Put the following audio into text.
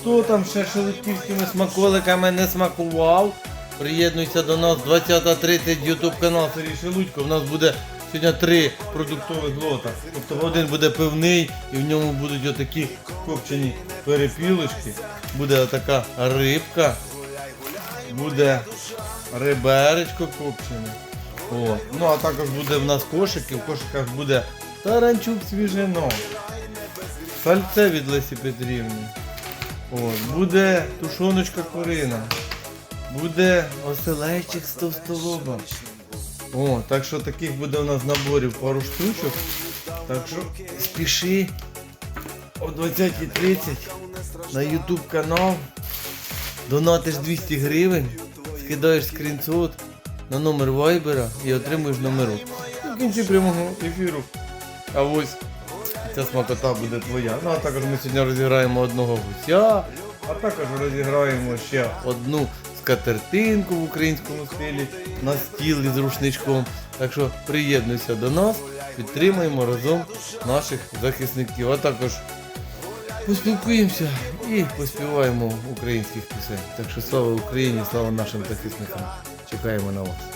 Хто там ще шелудьківськими смаколиками не смакував? Приєднуйся до нас 20.30 YouTube канал Сергій Шелудько. У нас буде сьогодні три продуктових лота. Тобто один буде пивний і в ньому будуть отакі копчені перепілочки. Буде отака рибка. Буде риберечко копчене. О. Ну а також буде в нас кошики. В кошиках буде таранчук свіжино. Сальце від Лесі Петрівни. От, буде тушоночка курина. Буде оселечик з товстолобом. О, так що таких буде у нас наборів пару штучок. Так що спіши о 20.30 на YouTube канал. Донатиш 200 гривень, скидаєш скріншот на номер вайбера і отримуєш номерок. В кінці прямого ефіру. А ось ця смакота буде твоя. Ну а також ми сьогодні розіграємо одного гуся, а також розіграємо ще одну скатертинку в українському стилі на стіл із рушничком. Так що приєднуйся до нас, підтримаємо разом наших захисників. А також поспілкуємося і поспіваємо українських пісень. Так що слава Україні, слава нашим захисникам. Чекаємо на вас.